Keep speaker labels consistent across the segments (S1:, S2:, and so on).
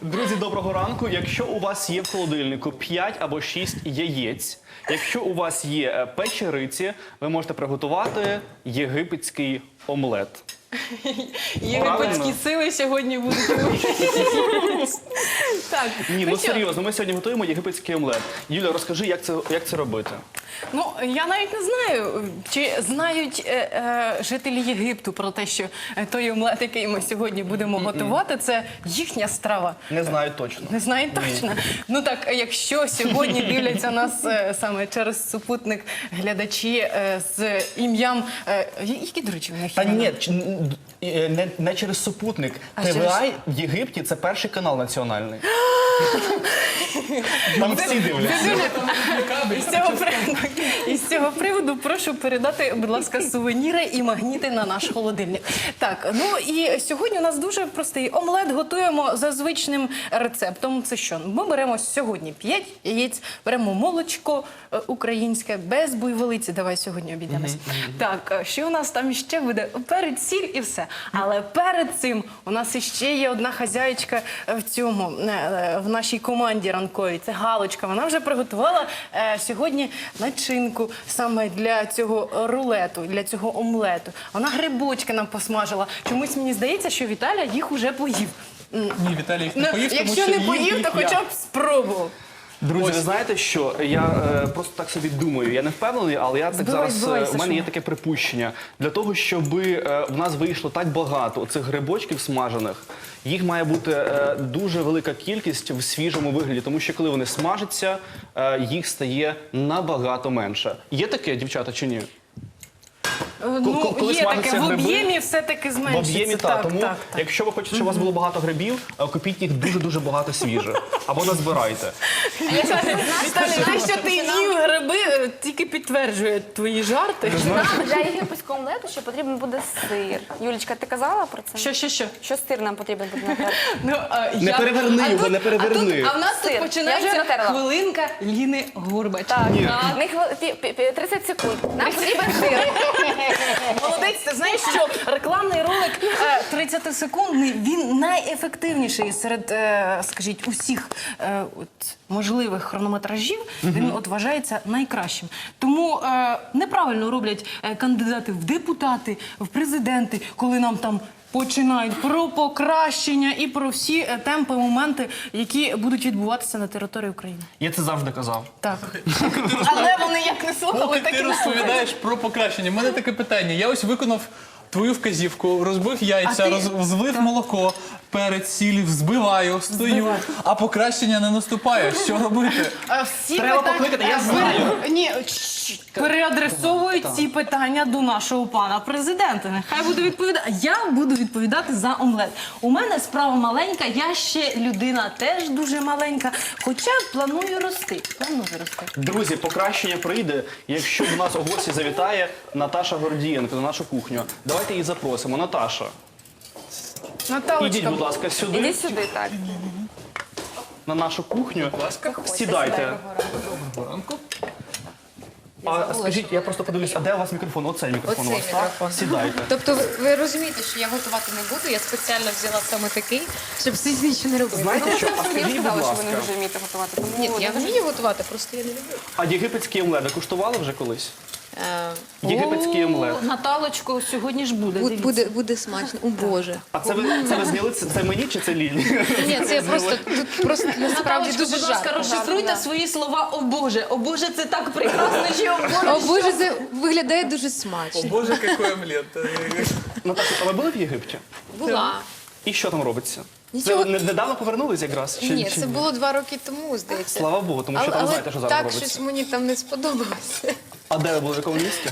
S1: Друзі, доброго ранку. Якщо у вас є в холодильнику 5 або 6 яєць, якщо у вас є е, печериці, ви можете приготувати єгипетський омлет.
S2: Єгипетські сили сьогодні будуть. так,
S1: Ні, ну
S2: що?
S1: серйозно, ми сьогодні готуємо єгипетський омлет. Юля, розкажи, як це, як це робити.
S2: Ну я навіть не знаю, чи знають е, е, жителі Єгипту про те, що е, той омлет, який ми сьогодні будемо готувати, це їхня страва.
S1: Не знаю точно.
S2: Не знаю точно. Ну так, якщо сьогодні дивляться нас е, саме через супутник глядачі е, з ім'ям, е, які, до речі, в них
S1: Та
S2: імена?
S1: ні, ч- н- е, не, не через супутник.
S2: А
S1: ТВА
S2: через-
S1: в Єгипті це перший канал національний. Там всі дивляться.
S2: Із цього, приводу, із цього приводу прошу передати, будь ласка, сувеніри і магніти на наш холодильник. Так, ну і сьогодні у нас дуже простий омлет. Готуємо за звичним рецептом. Це що? Ми беремо сьогодні 5 яєць, беремо молочко е, українське без буйволиці. Давай сьогодні обійдемось. Так, е, що у нас там ще буде? Перець, сіль і все. Але перед цим у нас іще є одна хазяєчка е, в цьому е, е, в нашій команді ранковій. Це Галочка. Вона вже приготувала е, сьогодні начинку саме для цього рулету, для цього омлету. Вона грибочки нам посмажила. Чомусь мені здається, що Віталя їх уже поїв.
S3: Ні, Віталій їх
S2: Ну,
S3: не поїв, тому
S2: якщо
S3: що
S2: не
S3: їв
S2: поїв,
S3: їх
S2: то
S3: я.
S2: хоча б спробував.
S1: Друзі,
S3: Ось.
S1: ви знаєте, що я е, просто так собі думаю. Я не впевнений, але я так
S2: Збивай,
S1: зараз е, у мене є таке припущення. Для того, щоб е, в нас вийшло так багато цих грибочків смажених, їх має бути е, дуже велика кількість в свіжому вигляді, тому що коли вони смажаться, е, їх стає набагато менше. Є таке, дівчата, чи ні?
S2: Е, Ну,
S1: коли
S2: є таке в
S1: гриби,
S2: об'ємі, все-таки
S1: В
S2: зменшиться.
S1: об'ємі та
S2: так,
S1: тому,
S2: так, так.
S1: якщо ви хочете, щоб у вас було багато грибів, е, купіть їх дуже дуже багато свіжих або назбирайте.
S2: Віталій, те, що ти їв гриби, е, тільки підтверджує твої жарти.
S4: Нам для єгипетського омлету ще потрібен буде сир. Юлічка, ти казала про це?
S2: Що, що, що?
S4: Що сир нам потрібен буде наперед?
S2: Ну, а,
S1: Не
S2: я-
S1: переверни
S2: а
S1: його,
S2: тут-
S1: не переверни.
S2: А, тут, а в нас
S4: Сир.
S2: тут
S4: вже
S2: починається
S4: натерла.
S2: хвилинка Ліни Горбач.
S4: Так, не хвили- пі- пі- пі- 30 секунд. Нам потрібен сир.
S2: Молодець, ти знаєш, що рекламний ролик е, 30 секундний він найефективніший серед, е, скажіть, усіх е, от, можливих хронометражів. Він от вважається найкращим. Тому е, неправильно роблять е, кандидати в депутати, в президенти, коли нам там. Починають про покращення і про всі е, темпи, моменти, які будуть відбуватися на території України.
S1: Я це завжди казав.
S2: Так, але вони як не слухали, так і не
S3: розповідаєш про покращення. У мене таке питання. Я ось виконав твою вказівку, розбив яйця,
S2: ти-
S3: молоко, перець, сіль, збиваю, стою,
S2: Збиваю.
S3: а покращення не наступає. Що робити?
S2: А Всі
S1: Треба
S2: питання-
S1: покликати, я
S2: Е,
S1: знаю.
S2: Ні, чш, переадресовують ці питання до нашого пана президента. Нехай буде відповідати. Я буду відповідати за омлет. У мене справа маленька, я ще людина теж дуже маленька. Хоча планую рости. Планую рости.
S1: Друзі, покращення прийде, якщо до нас у гості завітає Наташа Гордієнко на нашу кухню. Давайте її запросимо. Наташа, ідіть, будь ласка, сюди
S4: Іди сюди, так.
S1: на нашу кухню.
S4: Заходьте,
S1: Сідайте.
S4: сідай,
S3: Ранку.
S1: А скажіть, я просто подивлюсь, а де у вас мікрофон? Оцей мікрофон у
S5: Оцей
S1: вас, так?
S5: мікрофон.
S1: Сідайте.
S5: Тобто ви, ви розумієте, що я готувати не буду, я спеціально взяла саме такий, щоб всі нічого не робити.
S1: Знаєте
S4: Ну,
S1: що? А
S4: самі
S1: скажіть, будь
S4: сказали, що ви не
S1: ласка,
S4: дуже вмієте готувати. Тому
S5: Ні, я вмію готувати, просто я не люблю.
S1: а єгипетський омлет ви куштували вже колись?
S5: Е,
S1: Єгипетський омлет.
S2: Наталочко, сьогодні ж буде.
S5: бу- буде, буде смачно. О Боже.
S1: А це ви це ви зняли? Це, це мені чи це Лілі?
S5: Ні, це я просто тут просто насправді
S2: Наталочко,
S5: дуже
S2: будь ласка, розшифруйте свої слова «О Боже». «О Боже» – це так прекрасно, чи «О Боже»
S5: О Боже, це виглядає дуже смачно. О.
S3: Боже, який омлет.
S1: Наташа, а ви були в Єгипті?
S5: Була.
S1: І що там робиться?
S5: Нічого.
S1: Це ви недавно повернулись якраз? Чи-
S5: Ні,
S1: чи
S5: це було два роки тому, здається.
S1: Слава Богу, тому що
S5: Але,
S1: там
S5: але
S1: знаєте, що зараз
S5: так
S1: робиться.
S5: щось мені там не сподобалося.
S1: А де ви були в якому місті?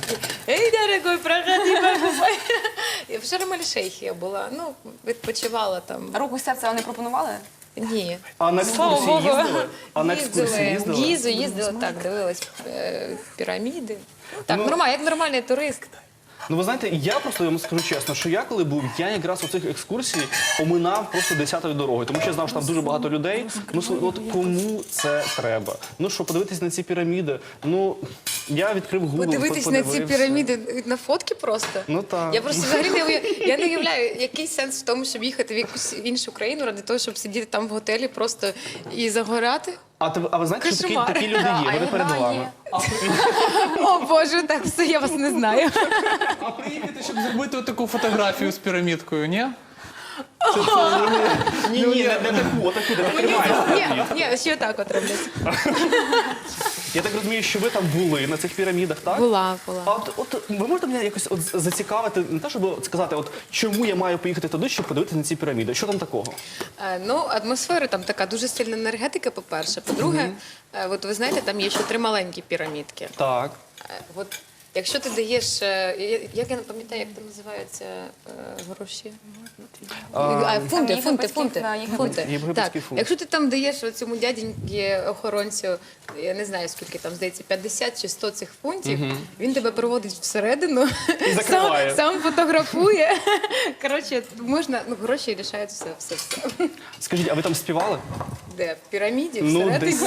S5: Ей, дорогой, проходи, покупай. В Шарм-ель-Шейхі я була, ну, відпочивала там.
S4: Руку серця вони пропонували?
S5: Ні.
S1: А на екскурсії
S5: Слава Богу.
S1: їздили? А на екскурсії їздили?
S5: Гізу їздила, так, дивилась е, піраміди. Так,
S1: Ну,
S5: нормально, як нормальний турист.
S1: Ну ви знаєте, я просто вам скажу чесно, що я коли був, я якраз у цих екскурсій оминав просто десятою дорогою, тому що я знав, що там дуже багато людей. Ну слухай, от кому це треба? Ну що, подивитись на ці піраміди? Ну Я відкрив Google,
S5: Подивитись на ці
S1: подивився.
S5: піраміди на фотки просто.
S1: Ну так.
S5: Я просто взагалі не уя- я не уявляю, який сенс в тому, щоб їхати в якусь іншу країну ради того, щоб сидіти там в готелі просто і загорати.
S1: А, ти- а ви знаєте, що такі,
S5: Кошмар.
S1: такі люди є? Вони перед вами.
S5: О Боже, так все, я вас не знаю.
S3: А приїхати, щоб зробити таку фотографію з пірамідкою, ні?
S1: Ні, ні, не, таку, отаку, де тримаєш.
S5: Ні, ні, ще так от роблять.
S1: Я так розумію, що ви там були на цих пірамідах, так?
S5: Була, була.
S1: А от, от ви можете мене якось от зацікавити, не те, щоб сказати, от чому я маю поїхати туди, щоб подивитися на ці піраміди? Що там такого?
S5: Е, Ну, атмосфера там така дуже сильна енергетика, по-перше. По-друге, е, от ви знаєте, там є ще три маленькі пірамідки.
S1: Так.
S5: Е, От якщо ти даєш, е, я- як я не пам'ятаю, як там називаються е, гроші? А, фунти, фунти,
S4: єгипетські,
S5: фунти.
S4: да,
S5: фунти. Так, якщо ти там даєш цьому дяденьки охоронцю, я не знаю скільки там здається, 50 чи 100 цих фунтів, він тебе проводить всередину,
S1: І закриває.
S5: сам, сам фотографує. Коротше, можна, ну гроші рішають все, все, все.
S1: Скажіть, а ви там співали?
S5: Де в піраміді,
S1: Ну,
S5: всередині.
S1: десь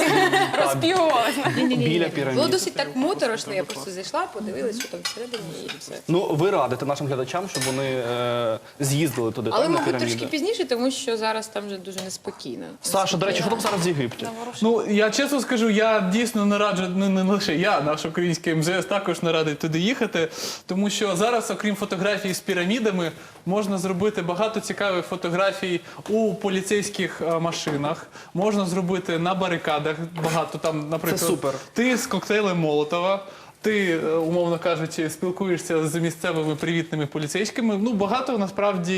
S1: так,
S5: Ні-ні-ні.
S1: біля.
S5: Було досить так моторошно. Я просто зайшла, подивилась, що там всередині і все.
S1: Ну, ви радите нашим глядачам, щоб вони е, з'їздили туди,
S5: Але,
S1: так, на
S5: мабуть,
S1: піраміди?
S5: трошки пізніше, тому що зараз там вже дуже неспокійно.
S1: Саша, до речі, що там зараз в Єгипті?
S3: Ну я чесно скажу, я дійсно не раджу, не лише я, наш український МЗС також не радий туди їхати, тому що зараз, окрім фотографій з пірамідами, можна зробити багато цікавих фотографій у поліцейських е, машинах, можна зробити на барикадах. Багато там, наприклад,
S1: супер.
S3: ти з коктейлем Молотова. Ти, е, умовно кажучи, спілкуєшся з місцевими привітними поліцейськими. Ну багато насправді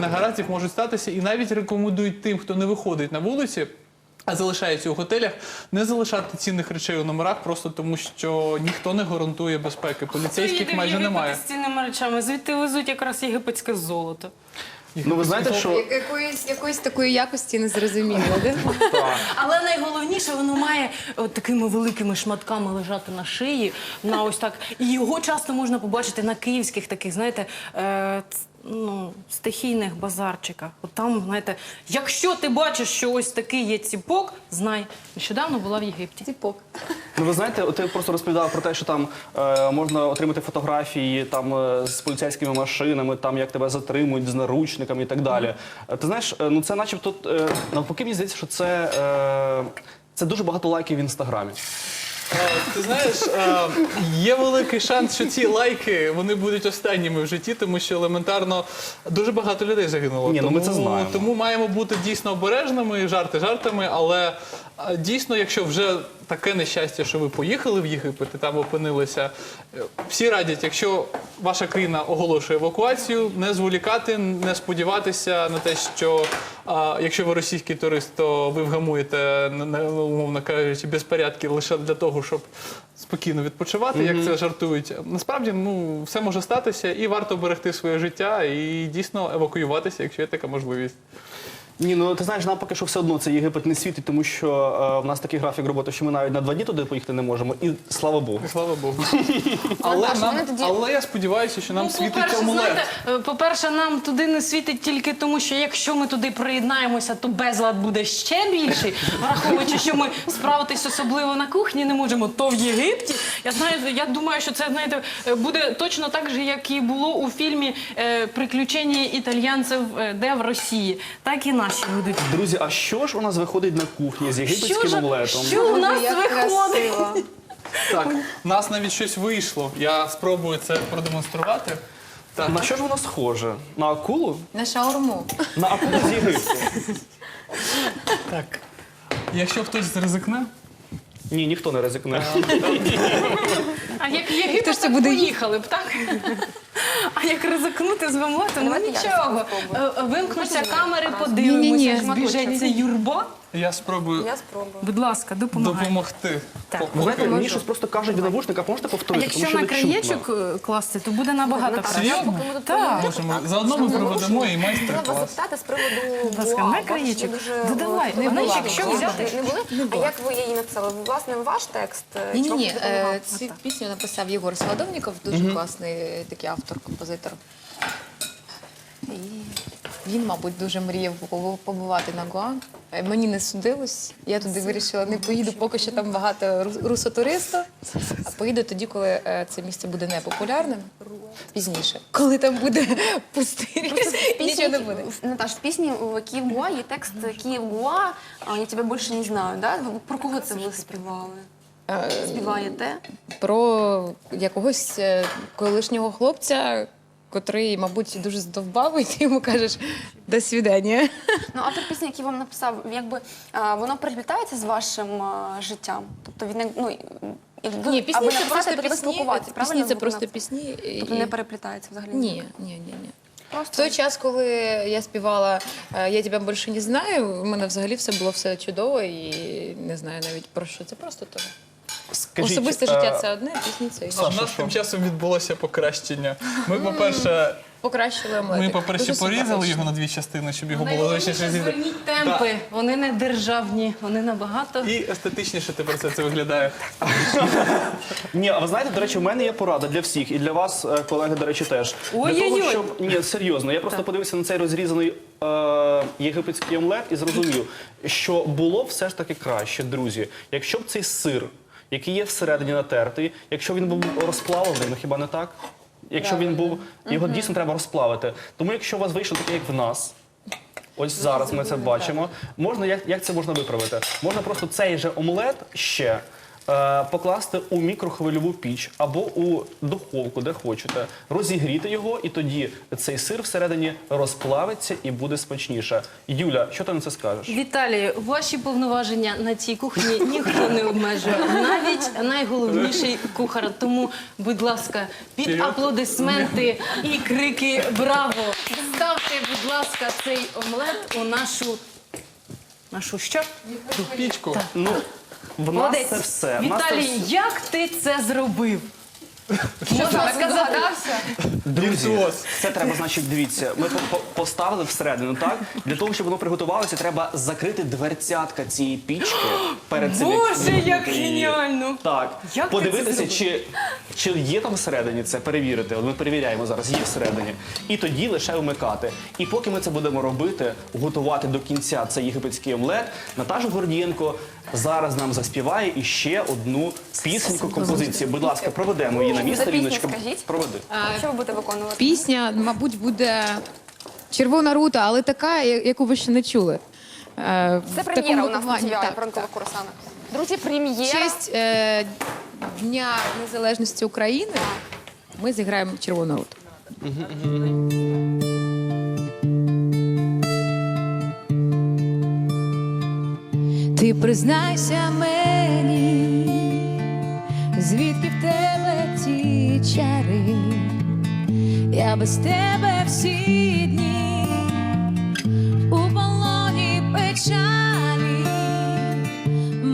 S3: негараздів можуть статися, і навіть рекомендують тим, хто не виходить на вулиці. А залишається у готелях не залишати цінних речей у номерах, просто тому що ніхто не гарантує безпеки. Поліцейських майже немає.
S2: з цінними речами. Звідти везуть якраз єгипетське золото.
S1: Ну, ви знаєте, що
S5: Якоїсь, якоїсь такої якості не зрозуміло, де?
S2: Але найголовніше, воно має от такими великими шматками лежати на шиї. На ось так. І його часто можна побачити на київських таких, знаєте, е, ц- ну, стихійних базарчиках. От там, знаєте, якщо ти бачиш, що ось такий є ціпок, знай, нещодавно була в Єгипті.
S5: Типок.
S1: Ну, ви знаєте, от я просто розповідав про те, що там е, можна отримати фотографії там е, з поліцейськими машинами, там як тебе затримують з наручниками і так далі. Е, Ти знаєш, е, ну це начебто е, навпаки, мені здається, що це, е, це дуже багато лайків в інстаграмі.
S3: Е, Ти знаєш, е, є великий шанс, що ці лайки вони будуть останніми в житті, тому що елементарно дуже багато людей загинуло.
S1: Ні, ну
S3: тому,
S1: ми це знаємо.
S3: тому маємо бути дійсно обережними, жарти жартами, але е, дійсно, якщо вже таке нещастя, що ви поїхали в Єгипет і там опинилися, е, всі радять, якщо ваша країна оголошує евакуацію, не зволікати, не сподіватися на те, що а, якщо ви російський турист, то ви вгамуєте, умовно кажучи, безпорядки лише для того, щоб спокійно відпочивати, як це жартують. Насправді, ну все може статися, і варто берегти своє життя і дійсно евакуюватися, якщо є така можливість.
S1: Ні, ну ти знаєш, нам поки що все одно це Єгипет не світить, тому що е, в нас такий графік роботи, що ми навіть на два дні туди поїхати не можемо. І слава Богу.
S3: Слава Богу. Але,
S4: Наташа,
S3: нам,
S4: мене тоді-
S3: але я сподіваюся, що нам
S2: Ну,
S3: світить
S2: по-перше,
S3: омлет.
S2: знаєте, е, по-перше, нам туди не світить тільки тому, що якщо ми туди приєднаємося, то безлад буде ще більший. Враховуючи, що ми справитись особливо на кухні не можемо, то в Єгипті. Я знаю, я думаю, що це знаєте е, буде точно так же, як і було у фільмі е, Приключення італьянців е, де в Росії. Так і наші будуть.
S1: Друзі, а що ж у нас виходить на кухні з єгипетським
S2: ж
S1: омлетом?
S2: що у нас
S5: Як
S2: виходить?
S5: красиво.
S3: Так, у нас навіть щось вийшло. Я спробую це продемонструвати. Так.
S1: На що ж воно схоже? На акулу?
S5: На шаурму.
S1: На акулу з Єгипту?
S3: так. Якщо хтось ризикне,
S1: Ні, ніхто не ризикне.
S2: А як Єгипет,
S5: Хто ж це
S2: так
S5: буде
S2: поїхали б, так? А як ризикнути з вимотом? Ну
S4: Давайте я
S2: нічого. Е, Вимкнуться камери,
S5: Ні-ні-ні,
S2: подивимося, збіжеться юрба.
S3: Я спробую
S4: Я спробую.
S2: Будь ласка, допомагай.
S3: допомогти.
S2: Так.
S3: Поки-
S1: мені щось просто кажуть в навушниках, можете
S2: А
S1: повторити?
S2: якщо
S1: Тому що
S2: на
S1: не чутно.
S2: краєчок е, класти, то буде набагато
S4: Наташа,
S2: краще.
S4: поки ми тут
S2: Так.
S3: Можемо. Заодно ми проведемо і
S4: Хотіла вас
S3: майстер-клас.
S4: запитати з приводу
S2: Будь ласка, на краєчок. Ну, давай.
S4: е,
S2: А знаєш,
S4: була.
S2: якщо
S4: Не
S2: взяти-
S4: були? А як ви її написали? Власне, ваш текст? е,
S5: Ні, ні,
S4: допомагав?
S5: Цю пісню написав Єгор Сладовніков, дуже класний е, такий автор, композитор. І Він, мабуть, дуже мріяв побувати на Гоа. Е, Мені не судилось. Я туди вирішила, не поїду, поки що там багато рус- русотуристів. А поїду тоді, коли е, це місце буде непопулярним. Пізніше, коли там буде пустий ліс, нічого не буде.
S4: Наташ, в пісні Київ Гуа є текст Київ Гуа, я тебе більше не знаю. Да? Про кого це ви співали?
S5: Е,
S4: Співаєте?
S5: Про якогось колишнього хлопця, котрий, мабуть, дуже здовбав, і ти йому кажеш до свідання.
S4: Ну, а автор пісні, який вам написав, якби а, воно переплітається з вашим а, життям. Тобто він ну, якби,
S5: Ні, пісні це просто пісні. Пісні це просто пісні.
S4: Тобто
S5: і-
S4: не переплітається взагалі.
S5: Ні, ні, ні, ні. В той час, коли я співала е, Я тебе більше не знаю, у мене взагалі все було все чудово і не знаю навіть про що. Це просто то.
S1: Скажіть,
S5: Особисте життя
S1: е,
S5: це одне, а пісні це
S3: А
S5: інше.
S3: в нас тим часом відбулося покращення. Ми, по-перше,
S5: Покращили омлетик.
S3: ми, по-перше,
S5: Дуже
S3: порізали його на дві частини, щоб його було зручніше з'їсти.
S2: зверніть темпи. Вони не державні, вони набагато.
S3: І естетичніше тепер це, це виглядає.
S1: Ні, а ви знаєте, до речі, в мене є порада для всіх і для вас, е, колеги, до речі, теж. Для
S2: Ой-ой-ой.
S1: щоб ні, серйозно, я просто подивився на цей розрізаний е, єгипетський омлет і зрозумів, що було все ж таки краще, друзі, якщо б цей сир, який є всередині натертий, якщо він був розплавлений, ну хіба не так? Якщо він був, його дійсно треба розплавити. Тому якщо у вас вийшло таке, як в нас. Ось зараз ми це бачимо. Можна як, як це можна виправити? Можна просто цей же омлет ще е, покласти у мікрохвильову піч або у духовку, де хочете, розігріти його, і тоді цей сир всередині розплавиться і буде смачніше. Юля, що ти на це скажеш?
S2: Віталію, ваші повноваження на цій кухні ніхто не обмежує, навіть найголовніший кухар. Тому, будь ласка, під аплодисменти і крики Браво! Ставте, будь ласка, цей омлет у нашу нашу що?
S3: Пічку.
S1: Ну, в нас
S2: Молодець.
S1: це все. В нас це
S2: Віталій,
S1: все.
S2: як ти це зробив? Можна сказати,
S1: Друзі,
S3: Віртуоз.
S1: це треба, значить, дивіться. Ми по- по- поставили всередину, так? Для того, щоб воно приготувалося, треба закрити дверцятка цієї пічки перед цим.
S2: Боже, як
S1: її.
S2: геніально!
S1: Так,
S2: Як ти
S1: подивитися,
S2: це
S1: чи, чи є там всередині це, перевірити. От ми перевіряємо зараз, є всередині. І тоді лише вмикати. І поки ми це будемо робити, готувати до кінця цей єгипетський омлет, Наташа Гордієнко зараз нам заспіває іще одну пісеньку композицію. Будь ласка, проведемо її на місце. Ліночка,
S4: скажіть?
S1: проведи.
S4: що ви будете виконувати?
S5: Пісня, мабуть, буде червона рута, але така, яку ви ще не чули. Е,
S4: Це
S5: в
S4: прем'єра
S5: такому
S4: у нас на
S5: виконанні.
S4: TVI
S5: Так,
S4: ранкових Друзі,
S5: В
S4: прем'єра.
S5: честь е, Дня Незалежності України ми зіграємо червону руту. Ти признайся мені, звідки в тебе ті чари, я без тебе всі дні у полоні печалі,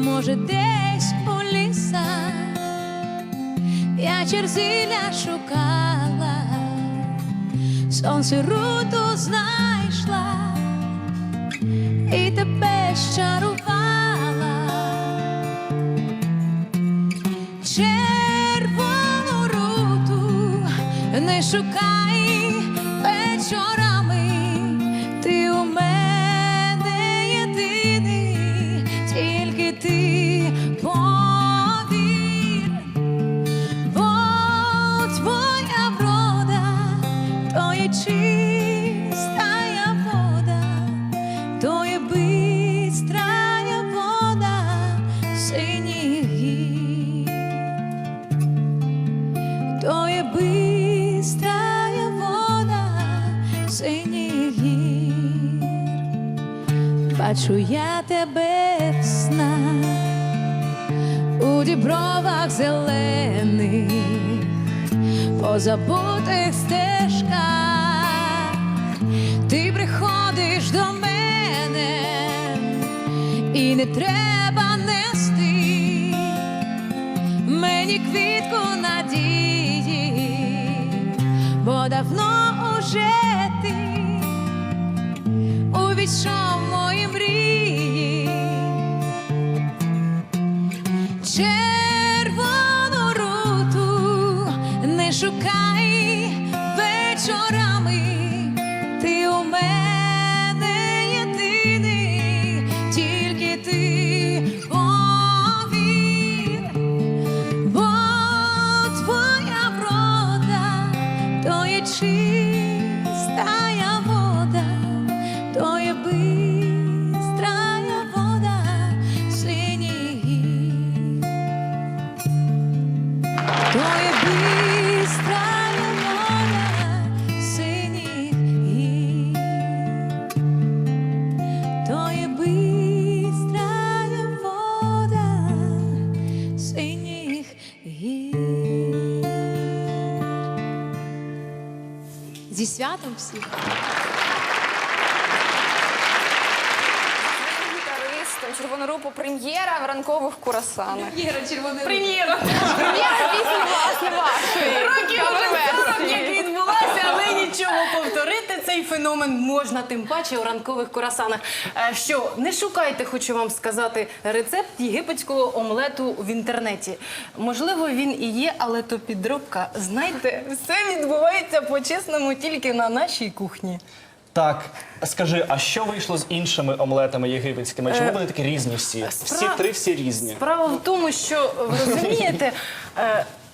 S5: може, десь у лісах я черзиля шукала, сонце руту знайшла і тебе щарувала. Зелених, по забутих стежках. Ти приходиш до мене і не треба нести мені квітку надії, бо давно уже ти увійшов
S6: святом всіх!
S4: Гітаристом Червонорупу прем'єра в ранкових курасанах.
S2: Прем'єра.
S4: Прем'єра Прем'єра пісні власне вашої.
S2: Років вже 40, як відбулася, але нічого повторити цей феномен можна, тим паче у ранкових курасанах. Е, Що не шукайте, хочу вам сказати, рецепт єгипетського омлету в інтернеті. Можливо, він і є, але то підробка. Знаєте, все відбувається по-чесному тільки на нашій кухні.
S1: Так, скажи, а що вийшло з іншими омлетами єгипетськими? Чому вони такі різні всі? Всі три, всі різні.
S2: Справа в тому, що ви розумієте.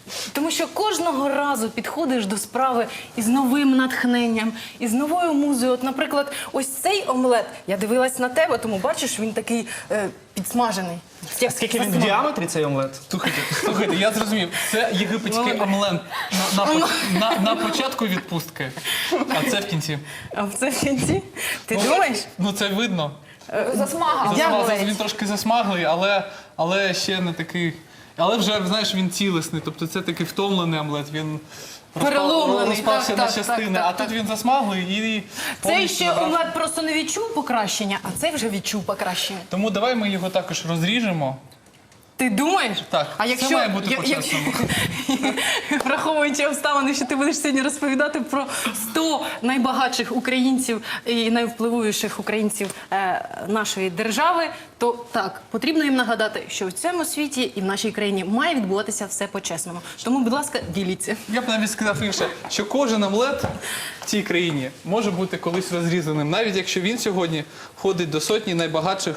S2: Е, Тому що кожного разу підходиш до справи із новим натхненням, із новою музою. От, наприклад, ось цей омлет. Я дивилась на тебе, тому бачиш, він такий е, підсмажений. Як
S1: Скільки він в діаметрі цей омлет?
S3: Слухайте, слухайте, я зрозумів. Це єгипетський омлет на, на, по- на, на початку відпустки, а це в кінці.
S2: А в це в кінці? Ти думаєш?
S3: Ну це видно.
S4: Засмага.
S2: Я
S3: Засмаг-
S2: болею.
S3: він трошки засмаглий, але, але ще не такий. Але вже знаєш, він цілісний. Тобто це такий втомлений омлет. Він
S2: Переломлений,
S3: розпався
S2: так,
S3: на
S2: так,
S3: частини,
S2: так,
S3: а
S2: так,
S3: тут він засмаглий і
S2: Цей
S3: повністю
S2: ще
S3: набрав.
S2: омлет просто не відчув покращення, а цей вже відчув покращення.
S3: Тому давай ми його також розріжемо.
S2: Ти думаєш?
S3: Так,
S2: а
S3: це має бути
S2: я-
S3: по-чесному.
S2: враховуючи обставини, що ти будеш сьогодні розповідати про 100 найбагатших українців і найвпливовіших українців е, нашої держави, то так потрібно їм нагадати, що в цьому світі і в нашій країні має відбуватися все по-чесному. Тому, будь ласка, діліться.
S3: Я б навіть сказав інше, що кожен омлет в цій країні може бути колись розрізаним, навіть якщо він сьогодні входить до сотні найбагатших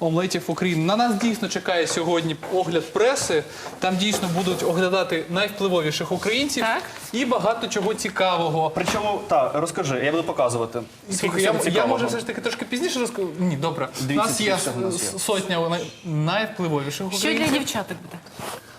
S3: омлетів України. На нас дійсно чекає сьогодні огляд преси. Там дійсно будуть оглядати найвпливовіших українців
S2: Так.
S3: і багато чого цікавого.
S1: Причому, так, розкажи, я буду показувати.
S3: Слухай, я, я можу все ж таки трошки пізніше розкажу. Ні, добре. У
S1: Дивіться,
S3: нас є
S1: скільки всього у нас є.
S3: сотня най- найвпливовіших
S2: Що
S3: українців.
S2: для дівчаток буде?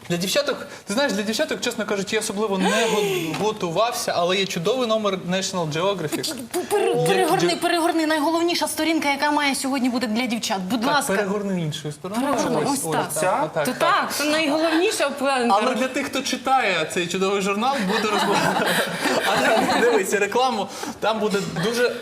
S3: Для дівчаток, ти знаєш, для дівчаток, чесно кажучи, я особливо не го- готувався, але є чудовий номер National Geographic.
S2: Пере- Перегорни, перегорни. Найголовніша сторінка, яка має сьогодні бути для дівчат. Будь
S3: Так,
S2: ласка.
S3: перегорни іншою стороною.
S2: Перегорни, ось так.
S1: Ця?
S3: отак,
S2: То
S3: так.
S2: так, це найголовніша планка.
S3: Але для тих, хто читає цей чудовий журнал, буде розмова. А там дивиться рекламу. Там буде дуже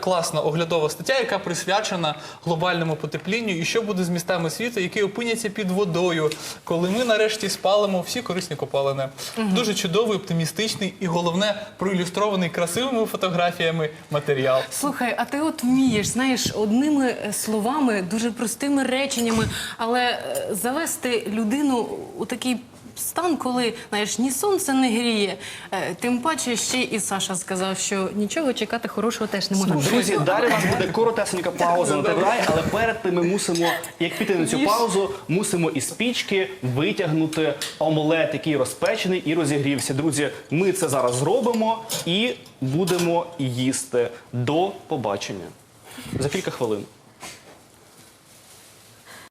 S3: класна оглядова стаття, яка присвячена глобальному потеплінню і що буде з містами світу, які опиняться під водою, коли ми нарешті спалимо всі корисні копалини. Дуже чудовий, оптимістичний і головне проілюстрований красивими фотографіями матеріал.
S2: Слухай, а ти от вмієш, знаєш, одними е, словами, дуже простими реченнями, але е, завести людину у такий стан, коли знаєш, ні сонце не гріє. Е, Тим паче ще і Саша сказав, що нічого чекати хорошого теж не можна.
S1: Друзі, далі у нас буде коротесенька пауза на ТВА, але перед тим ми мусимо, як піти на цю паузу, мусимо із пічки витягнути омлет, який розпечений і розігрівся. Друзі, ми це зараз зробимо і будемо їсти. До побачення за кілька хвилин.